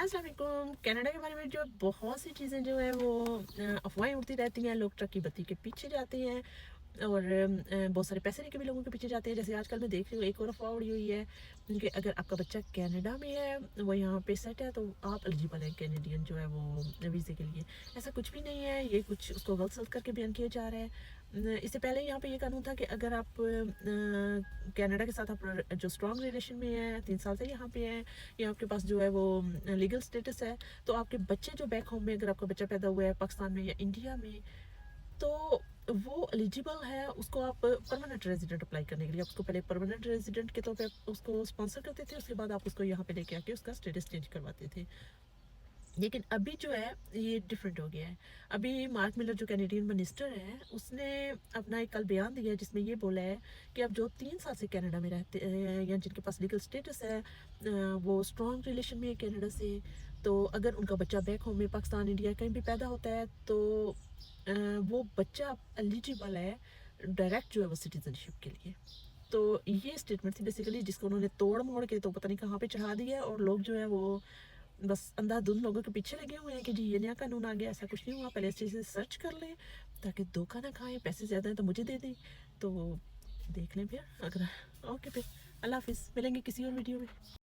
السلام علیکم کینیڈا کے بارے میں جو بہت سی چیزیں جو ہیں وہ افواہیں اڑتی رہتی ہیں، لوگ ٹرکی بتی کے پیچھے جاتے ہیں اور بہت سارے پیسے لے کے بھی لوگوں کے پیچھے جاتے ہیں۔ جیسے آج کل میں دیکھ رہی ہوں، ایک اور افواہ اڑی ہوئی ہے کیونکہ اگر آپ کا بچہ کینیڈا میں ہے، وہ یہاں پہ سیٹ ہے، تو آپ ایلیجیبل ہیں کینیڈین جو ہے وہ ویزے کے لیے۔ ایسا کچھ بھی نہیں ہے، یہ کچھ اس کو غلط سلط کر کے بیان کیا جا رہا ہے۔ اس سے پہلے یہاں پہ یہ قانون تھا کہ اگر آپ کینیڈا کے ساتھ آپ جو اسٹرانگ ریلیشن میں ہیں، تین سال سے یہاں پہ ہیں، یا آپ کے پاس جو ہے وہ لیگل اسٹیٹس ہے، تو آپ کے بچے جو بیک ہوم میں اگر آپ کا بچہ پیدا ہوا ہے پاکستان میں یا انڈیا میں، تو وہ ایلیجیبل ہے اس کو آپ پرماننٹ ریزیڈنٹ اپلائی کرنے کے لیے. آپ اس کو پہلے پرماننٹ ریزیڈنٹ کے طور پہ اس کو اسپانسر کرتے تھے، اس کے بعد آپ اس کو یہاں پہ لے کے آ کے اس کا اسٹیٹس چینج کرواتے تھے۔ لیکن ابھی جو ہے، یہ ڈیفرنٹ ہو گیا ہے۔ ابھی مارک ملر جو کینیڈین منسٹر ہے، اس نے اپنا ایک کل بیان دیا جس میں یہ بولا ہے کہ اب جو تین سال سے کینیڈا میں رہتے ہیں یا جن کے پاس لیگل سٹیٹس ہے وہ سٹرونگ ریلیشن میں ہے کینیڈا سے۔ تو اگر ان کا بچہ بیک ہوم میں پاکستان انڈیا کہیں بھی پیدا ہوتا ہے، تو وہ بچہ ایلیجیبل ہے ڈائریکٹ جو ہے وہ سٹیزن شپ کے لیے۔ تو یہ اسٹیٹمنٹ تھی بیسیکلی جس کو انہوں نے توڑ موڑ کے تو پتہ نہیں کہاں پہ چڑھا دیا ہے اور لوگ جو ہے وہ بس اندھا دھند لوگوں کے پیچھے لگے ہوئے ہیں کہ جی یہ نیا قانون آ گیا، ایسا کچھ نہیں ہوا، پہلے اس چیز سے سرچ کر لیں تاکہ دھوکہ نہ کھائیں، پیسے زیادہ ہیں تو مجھے دے دیں۔ تو دیکھ لیں پھر، اگر اوکے پھر۔ اللہ حافظ، ملیں گے کسی اور ویڈیو میں۔